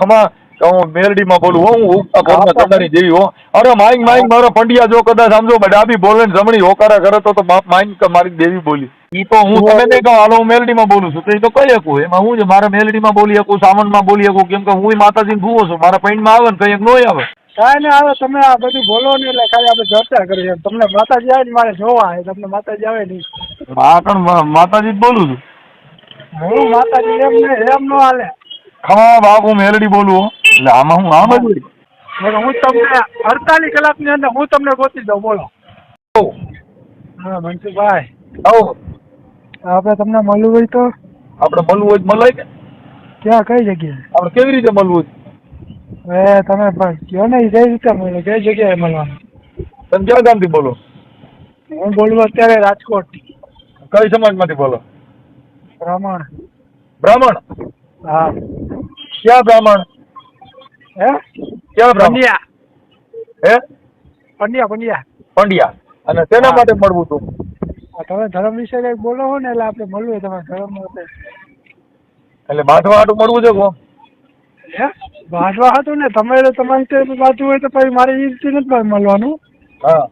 ખમા હું મેલડીમાં બોલું હો હું ઘરમાં ચંદાની દેવી હો. અરે માઈક માઈક મારો પંડિયા જો કદાચ સમજો ડાબી બોલે ને જમણી હોકારા કરે તો બાપ માઈક મારી દેવી બોલી. ઈ તો હું તમે નહીં કહું હાલો હું મેલડીમાં બોલું છું. તો એ તો કહી શકું. એમાં હું છે મારે મેલડીમાં બોલી શકું સામનમાં બોલી શકું કેમ કે હું માતાજીને ભૂવો છું. મારા પૈણમાં આવે ને કઈ નો આવે. કાંઈ નહીં આવે તમે આ બધું બોલો ને એટલે ખાલી આપણે ચર્ચા કરીએ. તમને માતાજી આવે ને મારે જોવા આવે તમને માતાજી આવે નહીં. હા પણ માતાજી જ બોલું છું. હું માતાજી એમ ને એમ નો હાલે. હું મેલડી બોલું એટલે આમાં હું આમ જ. હું તમને અડતાલીસ કલાકની અંદર હું તમને ગોતી દઉં બોલો. હા. મનસુખભાઈ. આવો. આપણે તમને મળવું હોય તો? આપણે મળવું હોય મળાય કે ક્યાં કઈ જગ્યાએ? આપણે કેવી રીતે મળવું એ તમે કયો ને કઈ રીતે મળે કઈ જગ્યાએ મળવાનું? તમે ક્યાં ગામથી બોલો? હું બોલું અત્યારે રાજકોટ. કઈ સમાજમાંથી બોલો? બ્રાહ્મણ. બ્રાહ્મણ? હા. ક્યાં બ્રાહ્મણ? હે? ક્યાં બ્રાહ્મણ? હે? પંડ્યા પંડ્યા. પંડ્યા. અને તેના માટે મળવું તું. તમે ધર્મ વિશે કંઈક બોલો હો ને એટલે આપણે મળવું તમારે ધર્મ એટલે બાંધવા હાટું મળવું છે કો હે? બાંધવા હતું ને તમે તમારી રીતે વાંચવું હોય તો પછી મારે એ રીતે નથી મળવાનું. હા.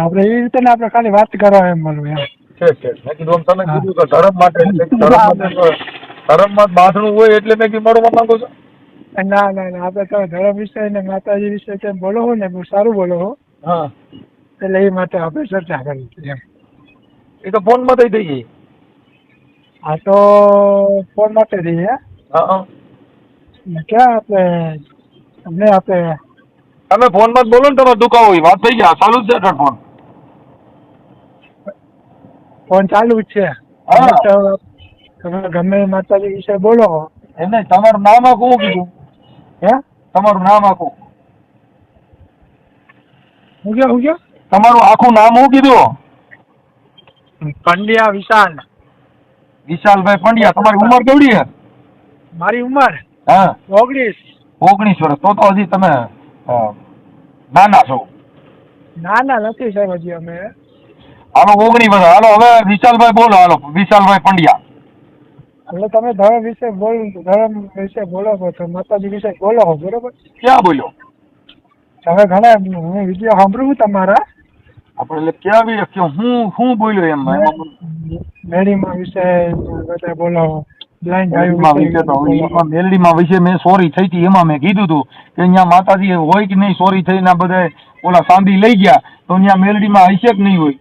આપણે એ રીતે ને આપણે ખાલી વાત કરવા એમ મળવું એમ. છે છે. મેં કીધું તમે કીધું કે ધર્મ માટે ધર્મ માટે ધર્મમાં બાંધણું હોય એટલે મેં મળવા માંગુ છું? ના ના ના આપણે તમે ધર્મ વિશે ને માતાજી વિશે કેમ બોલો હો ને બહુ સારું બોલો હો. હા. એટલે એ માટે આપણે ચર્ચા કરી હતી એમ. એ તો ફોનમાં થઈ થઈ ગઈ આ તો ફોન માટે થઈ ગયા હા હા. ક્યાં આપણે તમને આપણે તમે ફોનમાં જ બોલો ને તમારો દુખાવો હોય વાત થઈ ગયા ચાલુ જ છે ફોન. ફોન ચાલુ જ છે. હા. તમે ગમે એ માતાજી વિશે બોલો એમ નહીં તમારું નામ આખું હું કીધું. હે? તમારું નામ આખું હું કે હું ગયો તમારું આખું નામ હું કીધું? પંડ્યા વિશાલ. વિશાલભાઈ પંડ્યા તમારી ઉંમર કેવડી છે? મારી ઉંમર? હા. ઓગણીસ. ઓગણીસ વર્ષ તો તો હજી તમે નાના છો. ના ના નથી સાહેબ હજી અમે. હાલો ઓગણીસ વર્ષ હાલો હવે વિશાલભાઈ બોલો હાલો વિશાલભાઈ પંડ્યા. એટલે તમે ધર્મ વિશે બોલ ધર્મ વિશે બોલો છો તો માતાજી વિશે બોલો છો બરોબર? ક્યાં બોલ્યો? તમે ઘણા હું વીડિયો સાંભળું તમારા. આપણે એટલે ક્યાં બી કે હું હું બોલ્યો એમ? મેરીમાં વિશે બધા બોલો મેલડીમાં વિશે મેં સોરી થઈ હતી એમાં મેં કીધું હતું કે અહીંયા માતાજી હોય કે નહીં સોરી થઈને બધા ઓલા સાંભળી લઈ ગયા તો અહીંયા મેલડીમાં હશે કે નહીં હોય?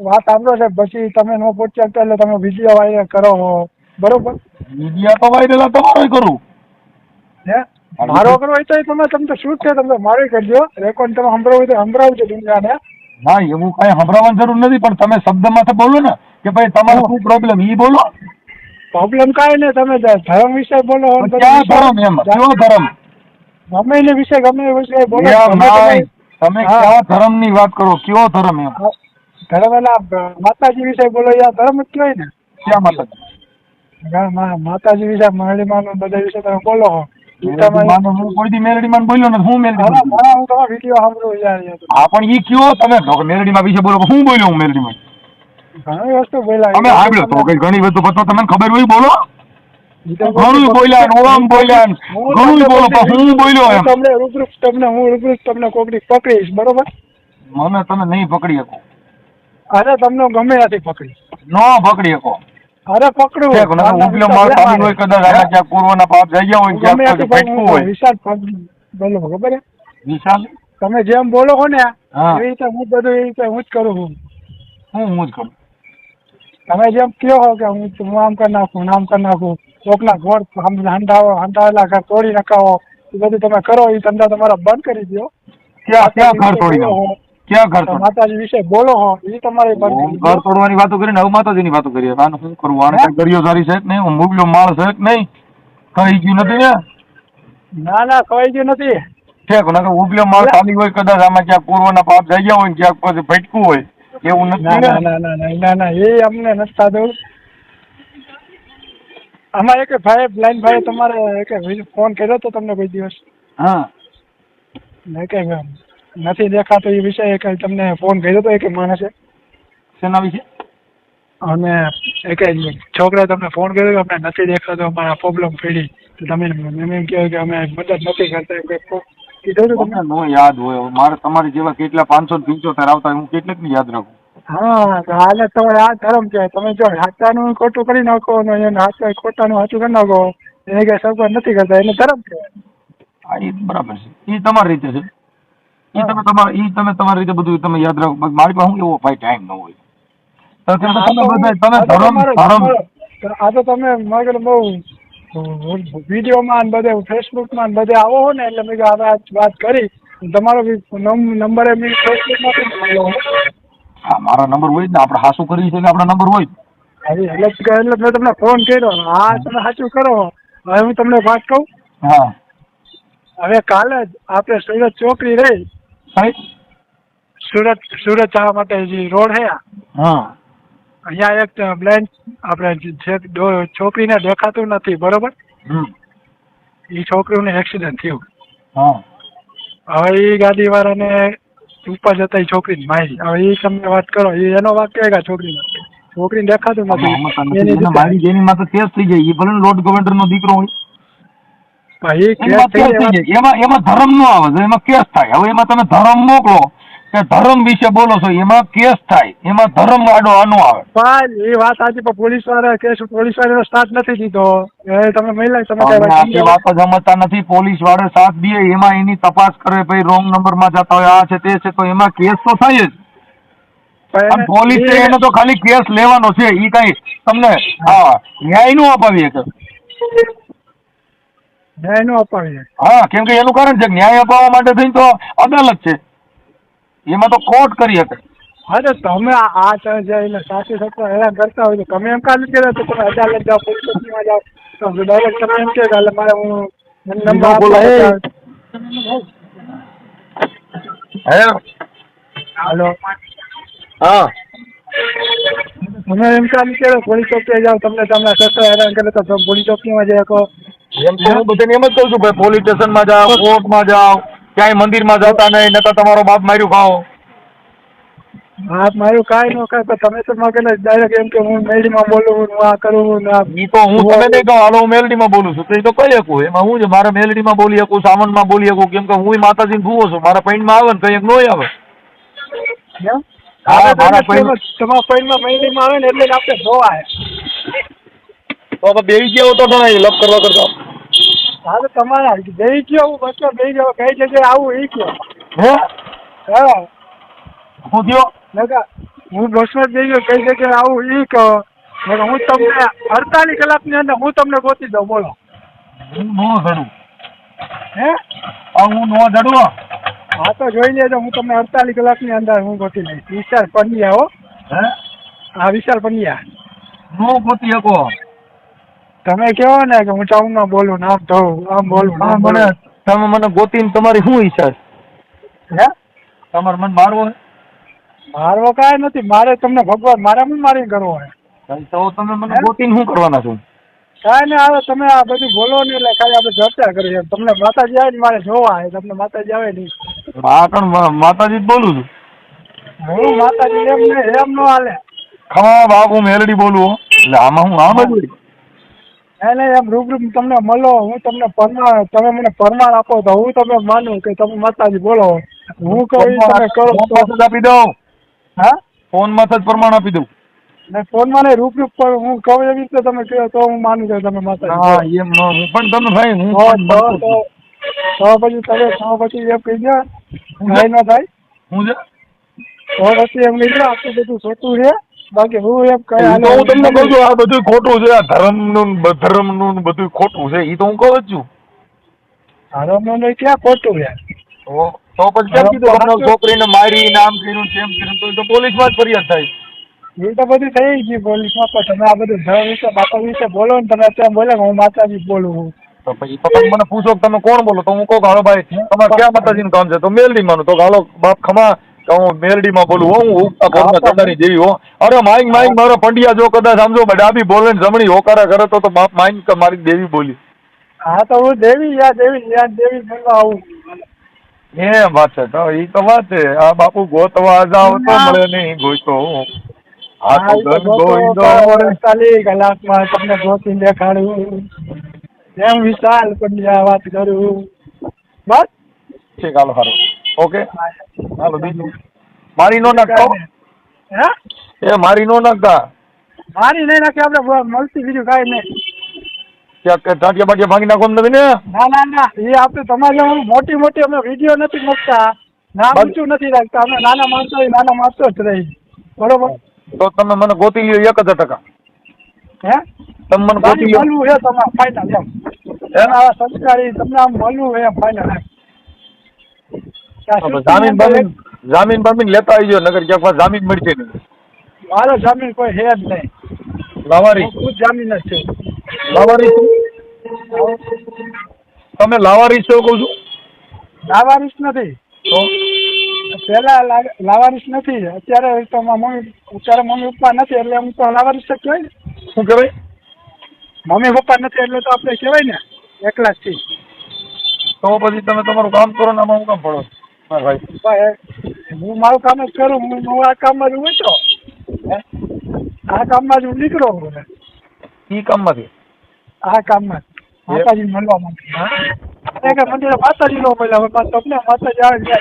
વાત સાંભળો છે પછી તમે નો પહોંચી એટલે તમે વીડિયો વાયરલ કરો બરોબર. મીડિયા તો વાયરલ તમારો કરું. હે? મારો કરવો હોય તો તમે તમને શું છે તમને મારે કરજો. રેકોર્ડ તમે સંભળાવું હોય તો સંભળાવજો દુનિયાને. ના એવું કઈ સંભળાવવાની જરૂર નથી પણ તમે શબ્દમાં તો બોલો ને કે ભાઈ તમારો શું પ્રોબ્લેમ ઈ બોલો. પ્રોબ્લેમ કાંઈ નહીં તમે ધર્મ વિશે બોલો ક્યાં ધર્મ એમ? કયો ધર્મ? ગમે એને વિશે ગમે એ વિશે બોલો. તમે ભાઈ, ધર્મની. કયા વાત કરો? કયો ધર્મ એમ? ધર્મ એના માતાજી વિશે બોલો યા ધર્મ કેવાય ને. ક્યાં માતાજી? માતાજી વિશે મેરડીમાં બધા વિશે તમે બોલો હું. કોઈ દી બોલ્યો નથી હું મેલડી ઘણા ઘણા હું તમારા વીડિયો સાંભળું યાર યાર. હા પણ ઈ કયો તમે કહો વિશે બોલો હું બોલ્યો હું મેલડીમાં? ઘણી વસ્તુ બોલ્યા. તમે સાંભળ્યો તો ઘણી વસ્તુ પછી તમને ખબર હોય બોલો? ઘણું બોલ્યા ઓમ બોલ્યા ઘણું બોલો હું બોલ્યો એમ. તમને રૂબરૂ તમને હું રૂબરૂ તમને કોકડી પકડીશ બરોબર? મને તમે નહીં પકડી શકો. અરે તમને ગમે ત્યાંથી પકડી ન પકડી શકો. અરે પકડું ઠેક, નકર ઉપલો માળ ખાલી હોય કદાચ આના ક્યાંક પૂર્વના પાપ જઈ ગયા હોય ક્યાંક પછી ત્યાંથી હોય. વિશાલ બોલો ખબર હે વિશાલ તમે જેમ બોલો છો ને. એવી રીતે હું બધું એ રીતે હું જ કરું છું. હું હું જ કરું. તમે જેમ કહો છો કે હું હું આમ કરી નાખું નામ આમ કરી નાખું કોકના ઘોડ હંડાવો હંડાવેલા ઘર તોડી નખાવો એ બધું તમે કરો એ ધંધા તમારા બંધ કરી દો ક્યાં ક્યાં ઘર તોડી નાખું? ક્યાં ઘર માતાજી વિશે બોલો એ તમારે હું કરી ઘર તોડવાની વાતો કરીને હવે માતાજીની વાતો કરીએ. આને શું કરવું આને કઈ દરિયો સારી છે નહીં? હું મુગલો માળ છે નહીં? કહી ગયું નથી ને ના ના કઈ ગયું નથી. ઠેક નકર ઉપલો માળ ખાલી હોય કદાચ આમાં ક્યાંક પૂર્વના પાપ જઈ ગયા હોય ક્યાંક પછી ભટકું હોય. એવું નથી ના ના? ના ના ના ના એ અમને નથી થતું આમાં એક ભાઈ બ્લાઇન્ડ ભાઈ તમારે એક ફોન કર્યો તો તમને કોઈ દિવસ. હા. કઈ કે નથી દેખાતો એ વિષય કે તમને ફોન કર્યો તો એક માણસે? શેના વિશે? અને એક છોકરા તમને ફોન કર્યો કે અમને નથી દેખાતો અમારા પ્રોબ્લેમ પડી. તો તમે એમ એમ કહો કે અમે મદદ નથી કરતા કંઈક કીધું હતું તમને? નો યાદ હોય. મારે તમારી જેવા કેટલા પાંચસો પિંચોતેર આવતા હું કેટલીકની યાદ રાખું. હા તો હાલે તમારે આ ધર્મ છે. તમે જો હાચાનું ખોટું કરી નાખો ને એને ખોટા ખોટાનું સાચું કરી નાખો. એને કઈ સગવડ નથી કરતા એને ધર્મ છે. હા એ બરાબર છે. એ તમારી રીતે છે. એ તમે તમારા એ તમે તમારી રીતે બધું તમે યાદ રાખો. મારી પાસે હું એવો ભાઈ ટાઈમ ન હોય. તો તમે બધા તમે ધર્મ ધર્મ આ તો તમે મગર બહુ વિડીયોમાં બધે ફેસબુકમાં બધે આવો હો ને એટલે મેં આ વાત કરી. તમારો નંબર એમ ફેસબુકમાંથી જ મળ્યો હા મારો નંબર હોય ને. આપણે હાસું કરી છે આપણા નંબર હોય એટલે એટલે મેં તમને ફોન કર્યો. હા તમે સાચું કરો. હવે હું તમને વાત કહું. હા. હવે કાલે જ આપણે સુરત ચોકડી રહી. સુરત સુરત જવા માટે જે રોડ હે હા. અહીંયા એક બ્લેન્ડ આપણે જે છોકરીને દેખાતું નથી બરોબર? એ છોકરીને એક્સિડન્ટ થયું. હા. હવે એ ગાડી વાળાને ઉપર જતા એ છોકરીને મારી. હવે એ તમે વાત કરો એ એનો વાત કે આ છોકરીનો? છોકરીને દેખાતું નથી. એની મારી જેની માથે કેસ થઈ જાય. એ ભલે લોર્ડ ગવર્નર નો દીકરો હોય. એમાં એમાં એમાં ધર્મ નો આવે છે એમાં કેસ થાય. હવે એમાં તમે ધર્મ મોકલો કે ધર્મ વિશે બોલો છો એમાં કેસ થાય. એમાં ધર્મ આડો આનો આવે. પણ એ વાત સાચી પોલીસવાળા કેસ પોલીસવાળા સ્ટાર્ટ નથી દીધો. એ તમે મહિલા તમે કઈ વાત સમજતા નથી. પોલીસવાળા સાથ દે એમાં એની તપાસ કરે ભાઈ રોંગ નંબરમાં જતા હોય આ છે તે છે તો એમાં કેસ તો થાય જ. પોલીસ અને એને- તો ખાલી કેસ લેવાનો છે. એ કઈ તમને હા ન્યાયનું અપાવી શકે. ન્યાય નો અપાવી હા કેમ કે એનું કારણ છે કે ન્યાય અપાવવા માટે થઈને તો અદાલત છે. એમાં તો કોર્ટ કરી શકે. અરે તમે આ એને સાસુ સસરા હેરાન કરતા હોય તો તમે એમ કાલ કર્યો તો તમે અદાલત જાઓ પોલીસ સ્ટેશનમાં જાઓ. તો ડાયરેક્ટ તમે એમ કે મારે હું નંબર હાલો. તમે એમ કામ કર્યો પોલીસ ચોકી જાઓ તમને તમને સસરા હેરાન કરે તો પોલીસ ચોકીમાં જઈ શકો. એમ તો હું બધાને એમ જ કહું છું ભાઈ પોલીસ સ્ટેશનમાં જાઓ કોર્ટમાં જાઓ ક્યાંય મંદિરમાં જતા નહીં નતા તમારો બાપ માર્યું ખાઓ. હા મારું કાંઈ ન કાંઈ પણ તમે તો માગે? ડાયરેક્ટ એમ કે હું મેડીમાં બોલું હું આ કરું ને આ ઈ તો હું તમે નહીં કહો હાલો હું મેલડીમાં બોલું છું. તો એ તો કહી શકું. એમાં હું છે મારે મેલડીમાં બોલી શકું સાવનમાં બોલી શકું. કેમ કે હું માતાજીને ભૂવો છું. મારા પૈણમાં આવે ને કંઈક નો આવે. તમારા પૈણમાં મેડીમાં આવે ને એટલે જ આપણે જોવાય. તો બેસી ગયા તો લપ કરવા કરતા. હા તમારા જઈ ગયો હું બસો બેઈ ગયો કઈ જગ્યાએ આવું એ કયો. હે? હા. હું ગયો નકા હું બસો જઈ ગયો કઈ જગ્યાએ આવું એ કહો હું તમને અડતાલીસ કલાકની અંદર હું તમને ગોતી દઉં બોલો. હું નો જડું. હે? હું નો જડું હા તો જોઈ લેજો હું તમને અડતાલીસ કલાકની અંદર હું ગોતી લઈશ. વિશાલ પંડ્યા હો. હે? હા વિશાલ પંડ્યા. નો ગોતી શકો. તમે કહો ને કે હું ટાઉનમાં બોલું નામ તો આમ બોલું તમે મને તમે મને ગોતીને તમારી શું ઈચ્છા છે? હે? તમારે મને મારવો મારવો કાંઈ નથી મારે તમને ભગવાન મારે શું મારી કરવો હોય તો તમે મને ગોતીને શું કરવાના છો? કાંઈ નહીં આવે તમે આ બધું બોલો ને એટલે ખાલી આપણે ચર્ચા કરીએ. તમને માતાજી આવે ને મારે જોવા આવે તમને માતાજી આવે નહીં. હા પણ માતાજી જ બોલું છું. હું માતાજી એમ ને એમ નો હાલે. ખમા બાપ હું મેલડી બોલું એટલે આમાં હું આમ જ એને એમ રૂબરૂ તમને મળો હું તમને પરમાણ તમે મને પરમાણ આપો તો હું તમે માનું કે તમે માતાજી બોલો. હું કહું તમે કરો આપી દઉં. હા? ફોનમાં જ પ્રમાણ આપી દઉં. ને ફોનમાં ને રૂબરૂ પર હું કહું એવી રીતે તમે કહો તો હું માનું કે તમે માતાજી હા. એમ ન હું પણ તમે ભાઈ હું તો છું. પછી તમે તો પછી એમ કહી દો ભાઈ ન થાય. હું છે તો પછી એમ કહી દો આટલું બધું સોતું છે બાકી હું એમ કઈ તો હું તમને કહું છું આ બધું ખોટું છે આ ધર્મનું ધર્મનું બધું ખોટું છે ઈ તો હું કહું છું. ધર્મનું ક્યાં ખોટું યાર તો પછી કેમ કીધું તમને છોકરીને મારી નામ કર્યું તેમ કર્યું તો પોલીસમાં જ ફરિયાદ થાય. એ તો બધું થઈ ગયું પોલીસમાં પણ તમે આ બધું ધર્મ વિશે બાપા વિશે બોલો ને તમે અત્યારે બોલે હું માતાજી બોલું છું. તો પછી તો મને પૂછો કે તમે કોણ બોલો? તો હું કહું હાલો ભાઈ તમારે ક્યાં માતાજીનું કામ છે? તો નહીં માનું. તો હાલો બાપ ખમા તો હું મેલડીમાં બોલું હો ઘરમાં ચંદાની જેવી હો. અરે માઈક માઈક મારો પંડિયા જો કદાચ સમજો ડાબી બોલે ને જમણી હોકારા કરે તો તો બાપ માઈન કે મારી દેવી બોલી. હા તો હું દેવી યા દેવી યા દેવી બોલવા આવું. એ વાત છે? તો ઈ તો વાત છે. આ બાપુ ગોતવા જાવ તો મળે નહીં ગોતો. આ તો ગન ગોઈંદો. અડતાલીસ કલાકમાં તમને ગોતી દેખાડું. એમ વિશાલ પંડ્યા વાત કરું? બસ. ઠીક હાલો સારું ઓકે. હાલો બીજું. મારી નો નાખતો હે. એ મારી નો નાખતા. મારી નહીં નાખી આપણે મળતી બીજું કાંઈ નહીં. ટાંટિયા બાટિયા ભાંગી નાખો નથી ને? ના ના ના એ આપણે તમારે મોટી મોટી અમે વીડિયો નથી મૂકતા. નામ ઊંચું નથી રાખતા. અમે નાના માણસો નાના માણસો જ રહી. બરોબર? તો તમે મને ગોતી લ્યો એક હજાર ટકા. હે? તમે મને ગોતી લ્યો. છે તમારે ફાઇનલ એમ. સંસ્કારી તમને આમ મળવું એ ફાઇનલ એમ. જામીન બામીન જામીન બામીન લેતા આવજો નગર ક્યાંક જામીન મળશે નહીં. મારો જામીન કોઈ છે જ નહીં. લાવારી. હું ખુદ જામીન જ છે. લાવારી તમે લાવારી છો કહું છું? લાવારીશ નથી. પેલા લાવારીશ નથી. અત્યારે તો મમ્મી અત્યારે મમ્મી પપ્પા નથી એટલે હું તો લાવારીશ કહેવાય શું કહેવાય? મમ્મી પપ્પા નથી એટલે તો આપણે કહેવાય ને એકલા જ છીએ. તો પછી તમે તમારું કામ કરો ને આમાં હું કામ પડો ભાઈ હું મારું કામ જ કરું હું હું આ કામમાં જ ઉતરો આ કામમાં જ હું નીકળો છું. ઈ કામમાંથી આ કામમાં. માતાજી મળવા મંદિરે માતાજી નો મળ્યા તમને માતાજી આવે ને.